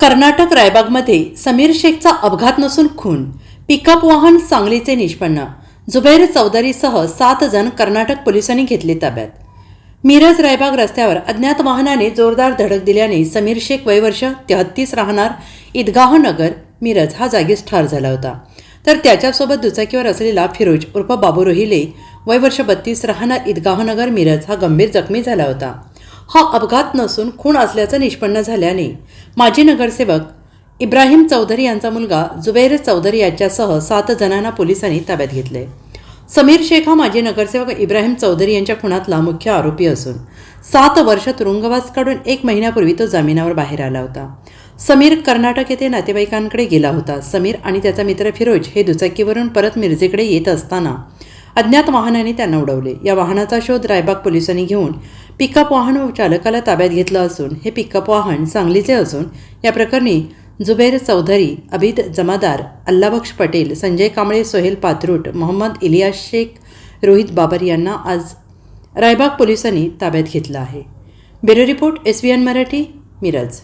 कर्नाटक रायबागमध्ये समीर शेखचा अपघात नसून खून. पिकअप वाहन सांगलीचे निष्पन्न. जुबैर चौधरीसह सात जण कर्नाटक पोलिसांनी घेतले ताब्यात. मिरज रायबाग रस्त्यावर अज्ञात वाहनाने जोरदार धडक दिल्याने समीर शेख वयवर्ष तेहत्तीस राहणार. ईदगाह नगर मिरज हा जागीच ठार झाला होता. तर त्याच्यासोबत दुचाकीवर असलेला फिरोज उर्फ बाबू रोहिले वयवर्ष बत्तीस राहणार ईदगाह नगर मिरज हा गंभीर जखमी झाला होता. हा अपघात नसून खून असल्याचं निष्पन्न झाल्याने माजी नगरसेवक इब्राहिम चौधरी यांचा मुलगा जुबैर चौधरी याच्यासह सात जणांना पोलिसांनी ताब्यात घेतले समीर शेख हा माजी नगरसेवक इब्राहिम चौधरी यांच्या खुनातला मुख्य आरोपी असून सात वर्ष तुरुंगवास काढून एक महिन्यापूर्वी तो जामिनावर बाहेर आला होता. समीर कर्नाटक येथे नातेवाईकांकडे गेला होता. समीर आणि त्याचा मित्र फिरोज हे दुचाकीवरून परत मिरजेकडे येत असताना अज्ञात वाहनाने त्यांना उडवले. या वाहनाचा शोध रायबाग पोलिसांनी घेऊन पिकअप वाहन व चालकाला ताब्यात घेतलं असून हे पिकअप वाहन सांगलीचे असून या प्रकरणी जुबेर चौधरी अबिद जमादार अल्लाबक्ष पटेल संजय कांबळे सोहेल पात्रूट मोहम्मद इलियास शेख रोहित बाबर यांना आज रायबाग पोलिसांनी ताब्यात घेतलं आहे. Bureau report S V N Marathi Miraj.